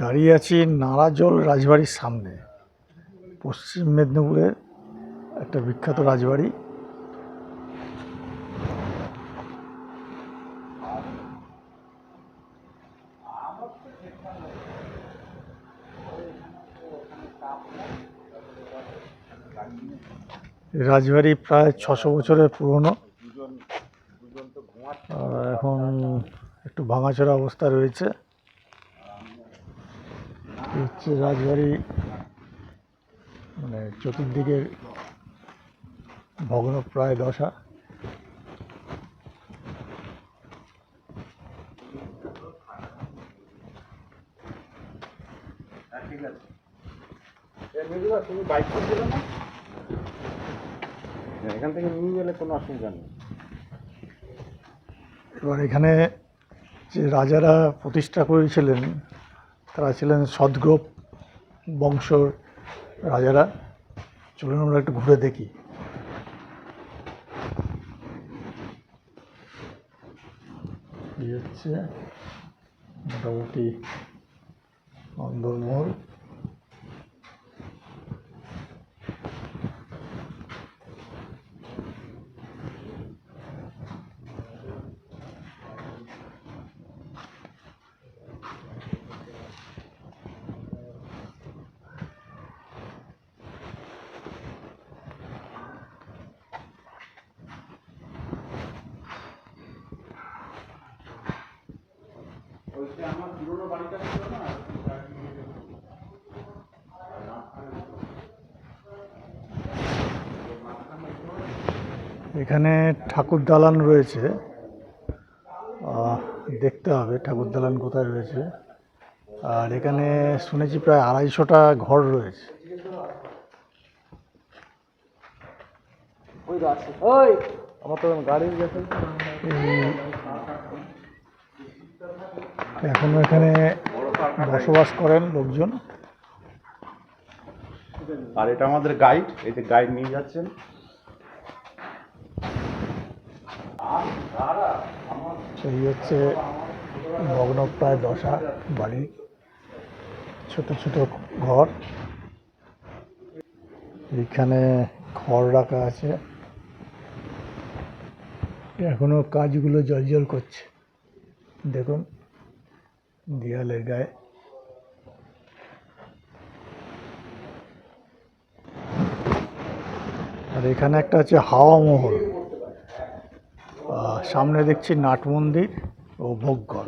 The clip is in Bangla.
দাঁড়িয়ে আছি নারাজল রাজবাড়ির সামনে। পশ্চিম মেদিনীপুরের একটা বিখ্যাত রাজবাড়ি। রাজবাড়ি প্রায় ছশো বছরের পুরনো। এখন একটু ভাঙাচোরা অবস্থা রয়েছে। হচ্ছে রাজবাড়ি মানে চতুর্দিকে ভগ্ন প্রায় দশা। হ্যাঁ, এখান থেকে নিয়ে গেলে কোনো অসুবিধা নেই। এবার এখানে যে রাজারা প্রতিষ্ঠা করেছিলেন তারা ছিলেন সদগ্রোপ বংশর রাজারা। চলুন আমরা একটু ঘুরে দেখি। হচ্ছে মোটামুটি অন্দরমহল আমার পুরোনো বাড়িটা ছিল না এখানে ঠাকুর দালান রয়েছে। আহ, দেখতে হবে ঠাকুর দালান কোথায় রয়েছে। আর এখানে শুনেছি প্রায় আড়াইশোটা ঘর রয়েছে। ওই আছে ওই আমার তো গাড়ির এখনও এখানে বসবাস করেন লোকজন। আর এটা আমাদের গাইড এই যে গাইড নিয়ে যাচ্ছেন। সেই হচ্ছে ভগ্নপ্রায় দশা বাড়ি। ছোট ছোট ঘর। এখানে খড় রাখা আছে। এখনও কাজগুলো জলজল করছে। দেখুন। দেয়ালের গায়ে। আর এখানে একটা আছে হাওয়া মহল। সামনে দেখছি নাট মন্দির ও ভোগঘর